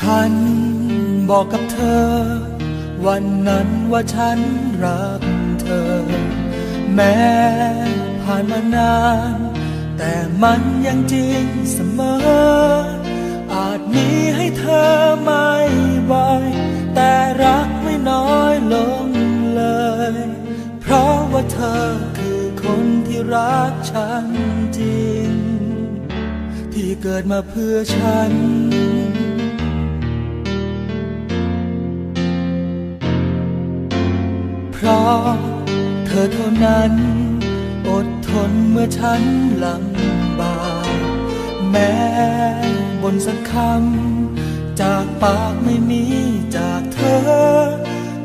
ฉันบอกกับเธอ วันนั้นว่าฉันรักเธอ แม้ผ่านมานาน แต่มันยังจริงเสมอ อาจมีให้เธอไม่บ่อยแต่รักไม่น้อยลงเลย เพราะว่าเธอคือคนที่รักฉันจริง ที่เกิดมาเพื่อฉัน เธอเท่านั้น อดทนเมื่อฉันลำบากแม้บนสักคำจากปากไม่มีจากเธอ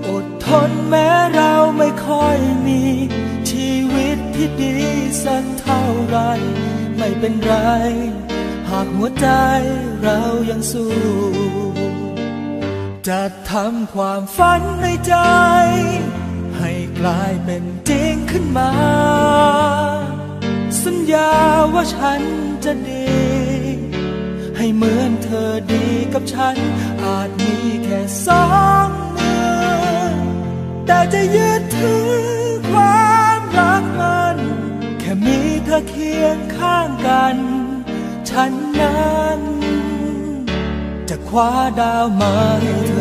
อดทนแม้เราไม่ค่อยมี ชีวิตที่ดีสักเท่าไร ไม่เป็นไร หากหัวใจเรายังสู้จะทำความฝันในใจ ให้กลายเป็นจริงขึ้นมา สัญญาว่าฉันจะดี ให้เหมือนเธอดีกับฉัน อาจมีแค่สองมือ แต่จะยึดถือความรักมัน แค่มีเธอเคียงข้างกัน ฉันนั้น จะคว้าดาวมาให้เธ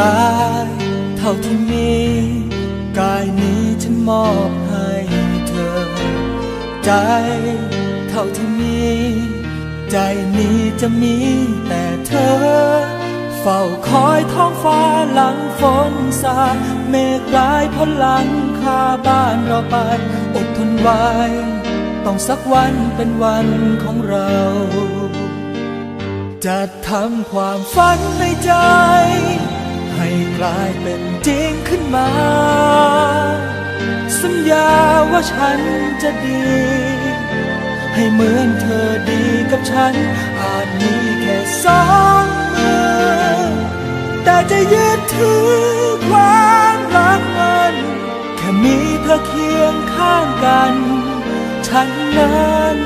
กายเท่าที่มีกายนี้ฉันมอบให้เธอ ใจเท่าที่มีใจนี้จะมีแต่เธอ เฝ้าคอยท้องฟ้าหลังฝนสาเมฆร้ายพ้นหลังคาบ้านเราไปอดทนไว้ ต้องสักวันเป็นวันของเราจะทำความฝันในใจ ให้กลายเป็นจริงขึ้นมา สัญญาว่าฉันจะดี ให้เหมือนเธอดีกับฉัน อาจมีแค่สองมือ แต่จะยึดถือความรักมัน แค่มีเธอเคียงข้างกัน ฉันนั้น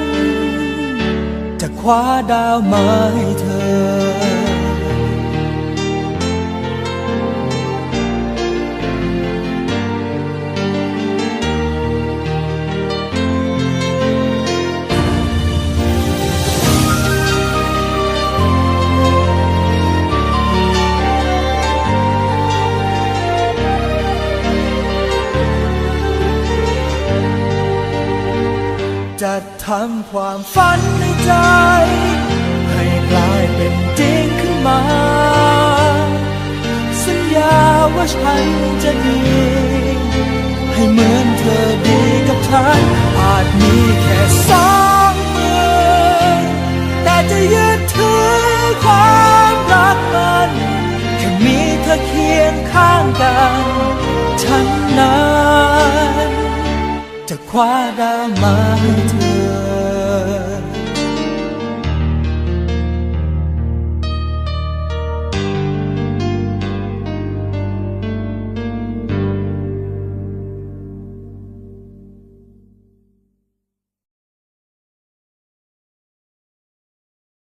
จะคว้าดาวมาให้เธอ จะทำความฝันในใจ ให้กลายเป็นจริงขึ้นมา สัญญาว่าฉันจะดี ให้เหมือนเธอดีกับฉัน อาจมีแค่สองมือ แต่จะยึดถือความรักมันแค่มีเธอเคียงข้างกัน จะคว้าดาวมาให้เธอ